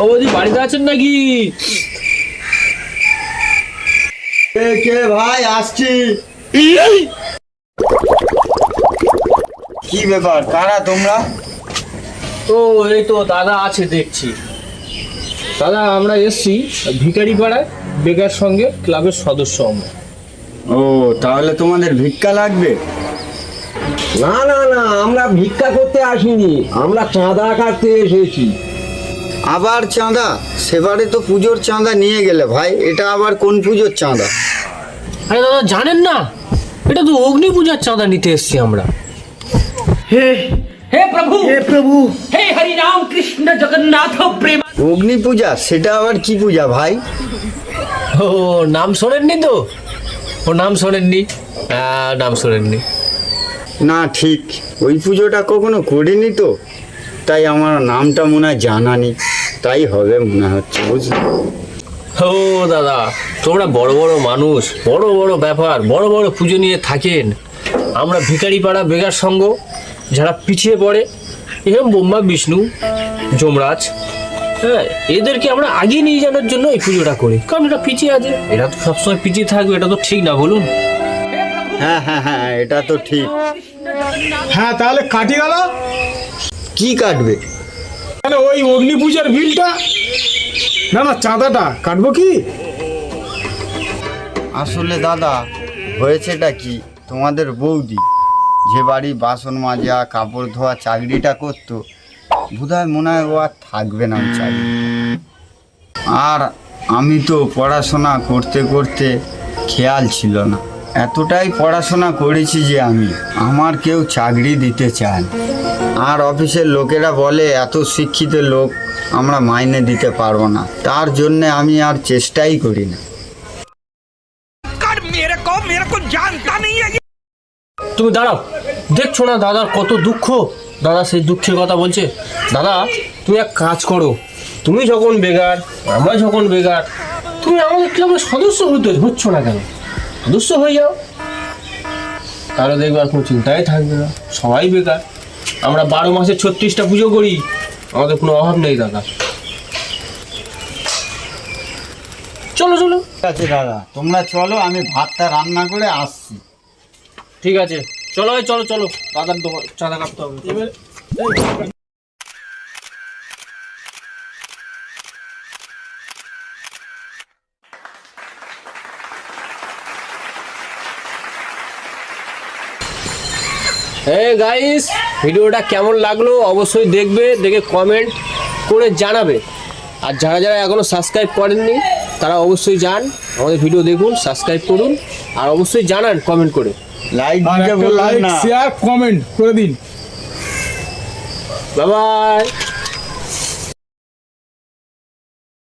ও বৌদি বাড়িতে আছেন নাকি? কে কে ভাই আসছি। কি ব্যাপার কারা তোমরা? ও এই তো দাদা আছে দেখছি। দাদা আমরা এসছি ভিখারি পাড়ায় বেকার সঙ্গে ক্লাবের সদস্য আমরা। ও তাহলে তোমাদের ভিক্ষা লাগবে? না না না আমরা ভিক্ষা করতে আসিনি। আমরা চাঁদা কাটতে এসেছি। আবার চাঁদা? সেবারে তো পুজোর চাঁদা নিয়ে গেলে ভাই এটা আবার কোন পুজোর চাঁদা? আরে দাদা জানেন না এটা তো অগ্নি পূজার চাঁদা নিতে এসেছি আমরা। হে হে প্রভু! হে প্রভু! হে হরি রাম কৃষ্ণ জগন্নাথ প্রেম। অগ্নি পূজা সেটা আবার কি পূজা ভাই? ও নাম শোনেননি তো? ও নাম শোনেননি? নাম শোনেননি। না ঠিক। ওই পুজোটা কখনো করিনি তো তাই আমার নামটা মনে হয় জানা নেই। তাই হবে মনে হচ্ছে বুঝলি? ও দাদা তোমরা বড় বড় মানুষ বড় বড় ব্যাপার বড় বড় পুজো নিয়ে থাকেন। আমরা ভিখারি পাড়া বেগার সঙ্গ যারা পিছিয়ে পড়ে এরকম বোম্বা বিষ্ণু যমরাজ হ্যাঁ এদেরকে আমরা আগিয়ে নিয়ে যাওয়ার জন্য এই পুজোটা করি কারণ এটা পিছিয়ে আছে। এটা তো সবসময় পিছিয়ে থাকবে এটা তো ঠিক না বলুন। হ্যাঁ হ্যাঁ হ্যাঁ এটা তো ঠিক। হ্যাঁ তাহলে কাটি গেল? কি কাটবে? তাহলে ওই অগ্নি পূজার বিলটা? না না, চাঁদাটা। কাটবো কি? আসলে দাদা, হয়েছেটা কি? তোমাদের বৌদি যে বাড়ি বাসন মাজা, কাপড় ধোয়া, চাকরিটা করতো, বোধহয় মনে হয় ও আর থাকবে না চাকরি। আর আমি তো পড়াশোনা করতে করতে খেয়াল ছিল না। এতটাই পড়াশোনা করেছি যে আমি, আমার কেউ চাকরি দিতে চায় না। আর অফিসের লোকেরা বলে, এত শিক্ষিত লোক আমরা মাইনে দিতে পারব না। তার জন্য আমি আর চেষ্টাই করি না। তুমি দাঁড়াও। দেখছ না দাদার কত দুঃখ? দাদা সেই দুঃখের কথা বলছে। দাদা তুমি এক কাজ করো। তুমি যখন বেকার আমরা যখন বেকার তুমি আমাদের ক্লাবের সদস্য হতে হচ্ছ না কেন? সদস্য হয়ে যাও। তাহলে দেখবার কোনো চিন্তাই থাকবে না। সবাই বেকার। আমরা বারো মাসে ছত্রিশটা পুজো করি। আমাদের কোনো অভাব নেই দাদা। চলো চলো। ঠিক আছে দাদা। তোমরা চলো আমি ভাতটা রান্না করে আসছি। ঠিক আছে। চলো এই চলো চলো। দাদার দোকান চাঁদা কাটতে হবে। হ্যাঁ গাইস ভিডিওটা কেমন লাগল অবশ্যই দেখবে দেখে কমেন্ট করে জানাবে। আর যারা যারা এখনও সাবস্ক্রাইব করেননি তারা অবশ্যই যান আমাদের ভিডিও দেখুন সাবস্ক্রাইব করুন আর অবশ্যই জানান কমেন্ট করে। লাইক লাইক শেয়ার কমেন্ট করে দিন। Bye bye